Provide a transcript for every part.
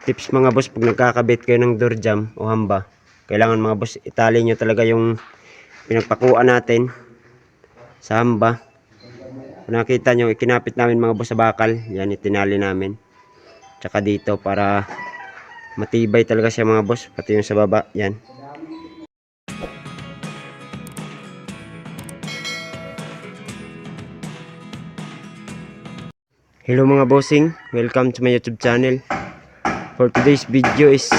tips mga boss pag nagkakabit kayo ng door jam o hamba. Kailangan mga boss itali nyo talaga yung pinagpakuan natin sa hamba. Kung nakita nyo, ikinapit namin mga boss sa bakal. Yan, itinali namin. Tsaka dito para matibay talaga siya mga boss. Pati yung sa baba. Yan. Hello mga bossing, welcome to my YouTube channel. For today's video is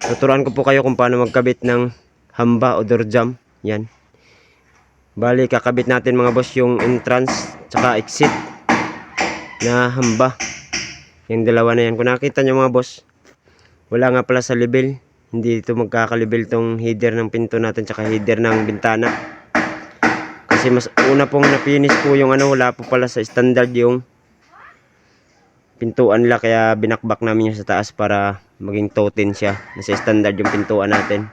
tuturuan ko po kayo kung paano magkabit ng hamba o door jam. Yan. Bali, kakabit natin mga boss yung entrance tsaka exit na hamba. Yung dalawa na yan. Kung nakita nyo mga boss, wala nga pala sa level. Hindi ito magkakalibel tong header ng pinto natin tsaka header ng bintana. Kasi mas una pong napinis po yung ano, wala po pala sa standard yung pintuan nila kaya binakbak namin yung sa taas para maging totin siya. Nasa standard yung pintuan natin.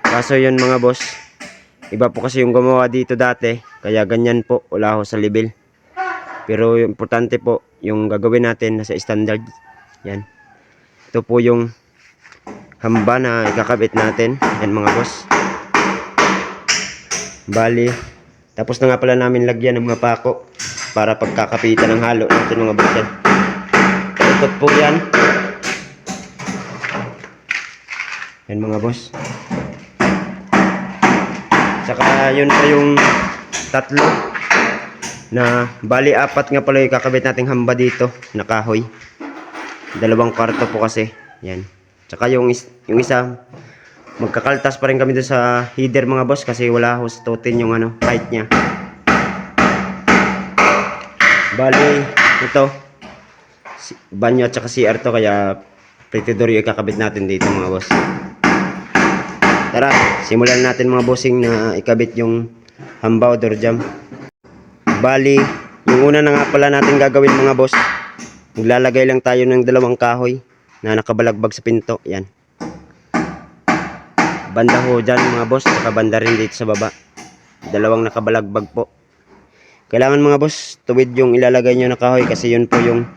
Kaso yun mga boss, iba po kasi yung gumawa dito dati, kaya ganyan po, wala ho sa level. Pero yung importante po, yung gagawin natin nasa standard. Yan. Ito po yung hamba na ikakabit natin. Yan mga boss. Bali, tapos na nga pala namin lagyan ng mga pako para pagkakapitan ng halo natin mga boss. Ikot po yan. Yan mga boss. Saka yun pa yung tatlo na bali apat nga pala yung kakabit nating hamba dito na kahoy. Dalawang kwarto po kasi. Yan. Saka yung, is- yung isa magkakaltas pa rin kami doon sa header mga boss kasi wala ho sa totin yung ano, height niya. Bali, ito banyo at saka CR to kaya pretty door yung ikakabit natin dito mga boss. Tara, simulan natin mga bossing na ikabit yung hamba o door jam. Bali, yung una na nga pala natin gagawin mga boss, maglalagay lang tayo ng dalawang kahoy na nakabalagbag sa pinto. Yan. Banda ho dyan mga boss, saka banda rin dito sa baba. Dalawang nakabalagbag po. Kailangan mga boss, tuwid yung ilalagay nyo na kahoy kasi yun po yung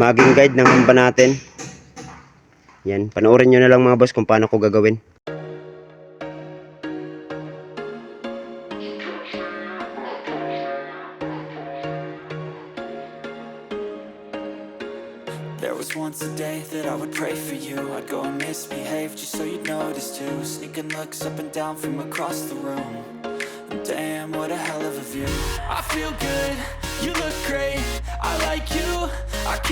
maging guide ng hamba natin. Yan, panoorin nyo na lang mga boss kung paano ko gagawin. There was once a day that I would pray for you. I'd go and misbehave just so you'd notice too. Sneaking looks up and down from across the room. Damn, what a hell of a view. I feel good,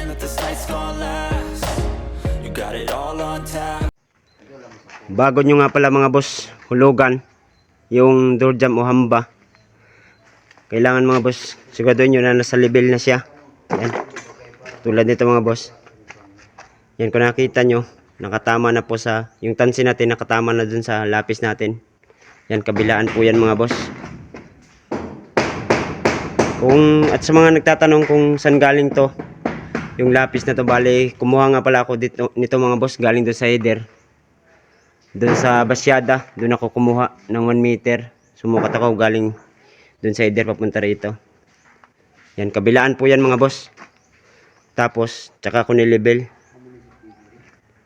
Praying that this night's gonna last. You got it all on tap. Bago nyo nga pala mga boss, hulugan yung door jam o hamba. Kailangan mga boss, siguraduhin nyo na nasa level na siya. Yan. Tulad nito mga boss. Yan kung nakita nyo, nakatama na po sa, yung tansi natin nakatama na dun sa lapis natin. Yan, kabilaan po yan mga boss. Kung, at sa mga nagtatanong kung saan galing to, yung lapis na to, bali, kumuha nga pala ako dito, nito mga boss, galing doon sa header. Doon sa Basyada, doon ako kumuha ng 1 meter. Sumukat ako galing doon sa header papunta rito. Yan, kabilaan po yan mga boss. Tapos, tsaka ko nilibel.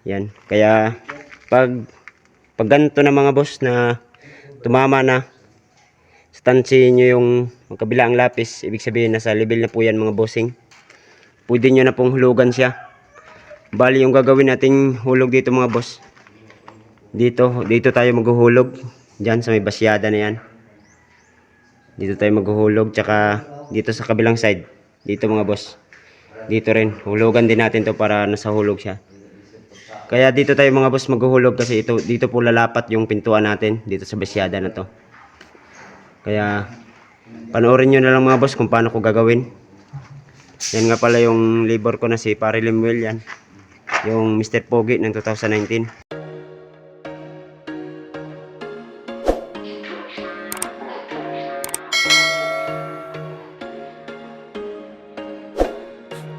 Yan, kaya pag pag ganito na mga boss na tumama na stansi nyo yung magkabilaang lapis, ibig sabihin nasa level na po yan mga bossing. Pwede nyo na pong hulugan siya. Bali yung gagawin nating hulog dito mga boss. Dito, dito tayo maghuhulog. Diyan sa may basyada na yan. Dito tayo maghuhulog. Tsaka dito sa kabilang side. Dito mga boss. Dito rin. Hulugan din natin to para nasa hulog siya. Kaya dito tayo mga boss maghuhulog kasi ito, dito po lalapat yung pintuan natin. Dito sa basyada na to. Kaya panoorin nyo na lang mga boss kung paano ko gagawin. Yan nga pala yung labor ko na si Pare Lemuel yan. Yung Mr. Pogi ng 2019.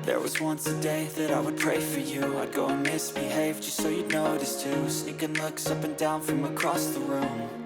There was once a day that I would pray for you I'd go and misbehave just so you'd notice too Sneaking looks up and down from across the room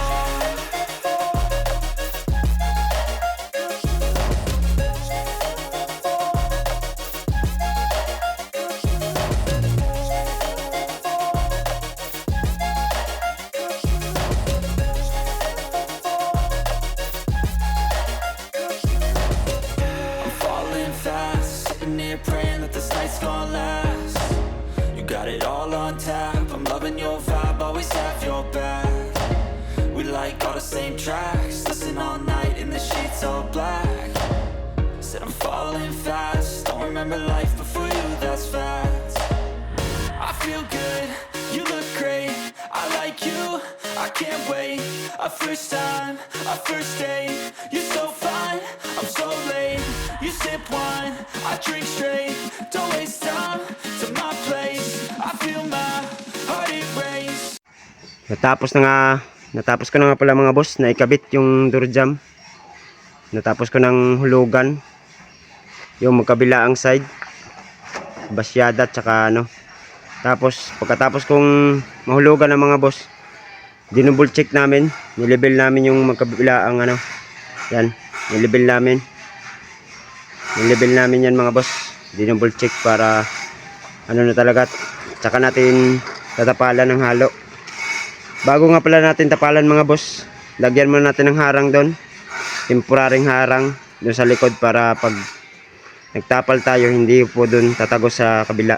Sheets all black. Said I'm falling fast, don't remember life before you, that's fact. I feel good, you look great, I like you, I can't wait. A first time, a first date, you're so fine, I'm so late. You sip wine, I drink straight, don't waste time to my place. I feel my heart erase. Natapos na nga, natapos ko na nga pala mga boss na ikabit yung door jam. Natapos ko ng hulugan. Yung magkabila ang side. Basyada at saka ano. Tapos pagkatapos kong mahulugan ng mga boss, dinouble check namin, nilevel namin yung magkabila ang ano. Yan, nilevel namin. Nilevel namin yan mga boss. Dinouble check para ano na talaga. Tsaka natin tatapalan ng halo. Bago nga pala natin tapalan mga boss, lagyan muna natin ng harang doon. Temporaring harang doon sa likod para pag nagtapal tayo, hindi po doon tatagos sa kabila.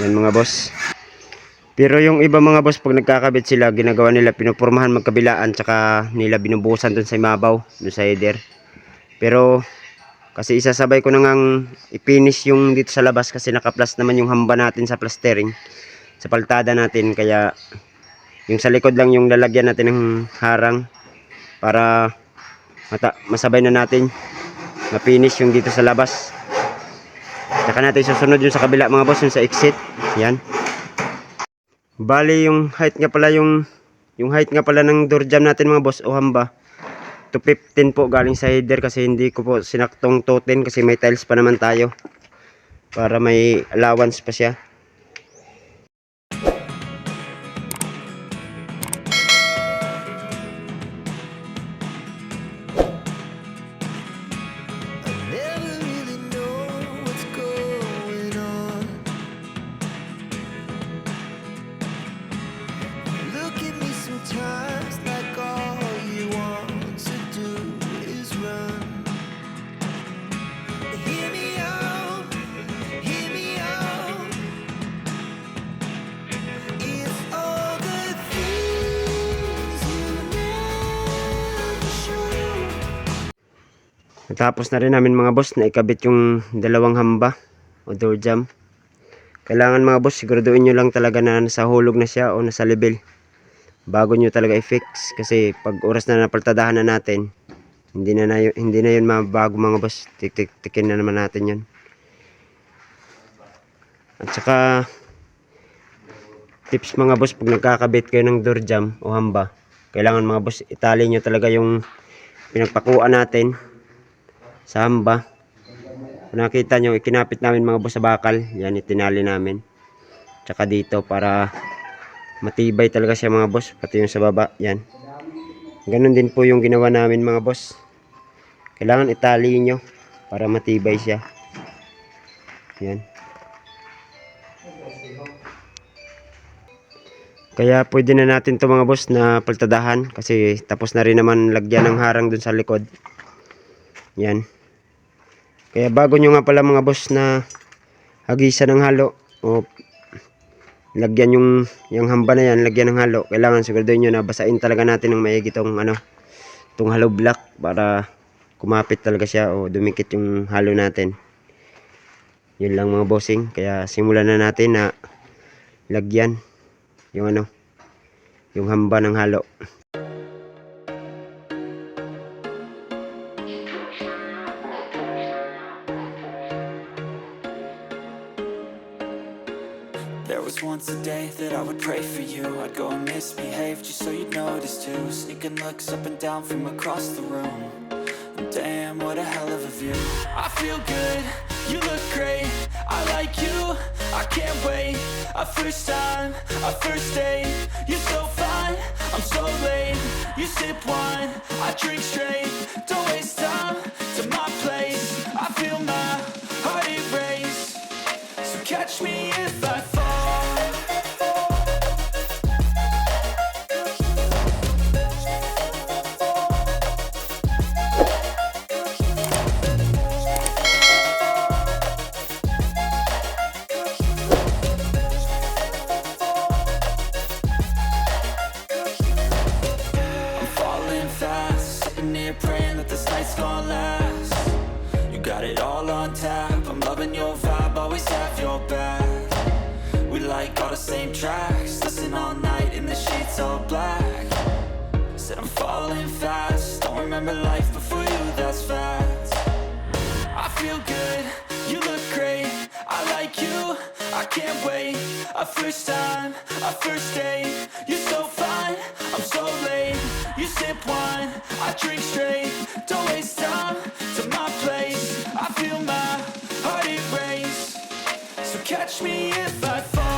Yan mga boss. Pero yung iba mga boss, pag nagkakabit sila, ginagawa nila, pinupurmahan magkabilaan, tsaka nila binubuhusan doon sa imabaw, doon sa header. Pero, kasi isasabay ko na ngang ipinish yung dito sa labas kasi nakaplas naman yung hamba natin sa plastering sa paltada natin kaya yung sa likod lang yung lalagyan natin ng harang para mata masabay na natin ma-finish yung dito sa labas. Saka natin susunod yung sa kabila mga boss yung sa exit. Yan. Bali yung height nga pala yung yung height nga pala ng door jam natin mga boss o hamba to 15 po galing sa header kasi hindi ko po sinaktong toten kasi may tiles pa naman tayo. Para may allowance pa siya Natapos na rin namin mga boss na ikabit yung dalawang hamba o door jam. Kailangan mga boss siguraduhin nyo lang talaga na nasa hulog na siya o nasa level. Bago nyo talaga i-fix kasi pag oras na napaltadahan na natin, hindi na, na yun, hindi na yun mabago mga boss. Tik tik tikin na naman natin yun. At saka tips mga boss pag nagkakabit kayo ng door jam o hamba, kailangan mga boss itali nyo talaga yung pinagpakuan natin sa hamba. Kung nakita nyo, ikinapit namin mga boss sa bakal. Yan, itinali namin. Tsaka dito para matibay talaga siya mga boss. Pati yung sa baba. Yan. Ganun din po yung ginawa namin mga boss. Kailangan itali nyo para matibay siya. Yan. Kaya pwede na natin to mga boss na paltadahan kasi tapos na rin naman lagyan ng harang dun sa likod. Yan. Kaya bago nyo nga pala mga boss na hagisan ng halo o lagyan yung yung hamba na yan, lagyan ng halo. Kailangan siguraduhin nyo na basain talaga natin ng maigi itong ano, itong hollow block para kumapit talaga siya o dumikit yung halo natin. Yun lang mga bossing. Kaya simulan na natin na lagyan yung ano, yung hamba ng halo. Down from across the room. Damn, what a hell of a view. I feel good, you look great. I like you, I can't wait. A first time, a first date. You're so fine, I'm so late. You sip wine, I drink straight on tap. I'm loving your vibe, always have your back. We like all the same tracks, listen all night in the sheets all black. Said I'm falling fast, don't remember life before you, that's fact. I feel good, you look great. I like you, I can't wait. A first time, a first date. You're so fine, I'm so late. You sip wine, I drink straight. Don't waste time to my place. I feel my heart it erase. So catch me if I fall.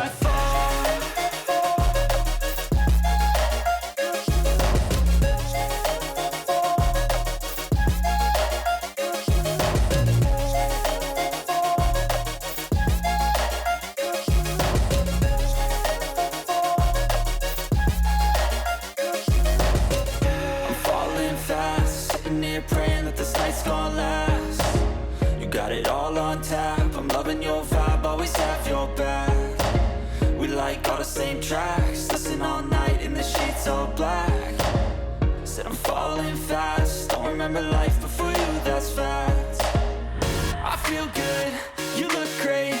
I'm loving your vibe, always have your back. We like all the same tracks, listen all night in the sheets all black. Said I'm falling fast, don't remember life before you, that's fact. I feel good, you look great,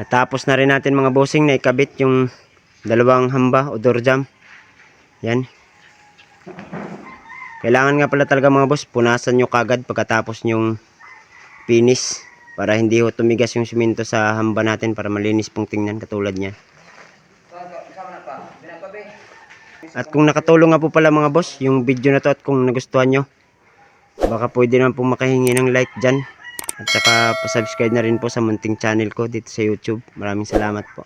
Natapos na rin natin mga bossing na ikabit yung dalawang hamba o door jam. Yan. Kailangan nga pala talaga mga boss, punasan nyo kagad pagkatapos nyong finish para hindi ho tumigas yung simento sa hamba natin para malinis pong tingnan katulad niya. At kung nakatulong nga po pala mga boss, yung video na to at kung nagustuhan nyo, baka pwede naman po makahingi ng like dyan. At saka pa-subscribe na rin po sa munting channel ko dito sa YouTube. Maraming salamat po.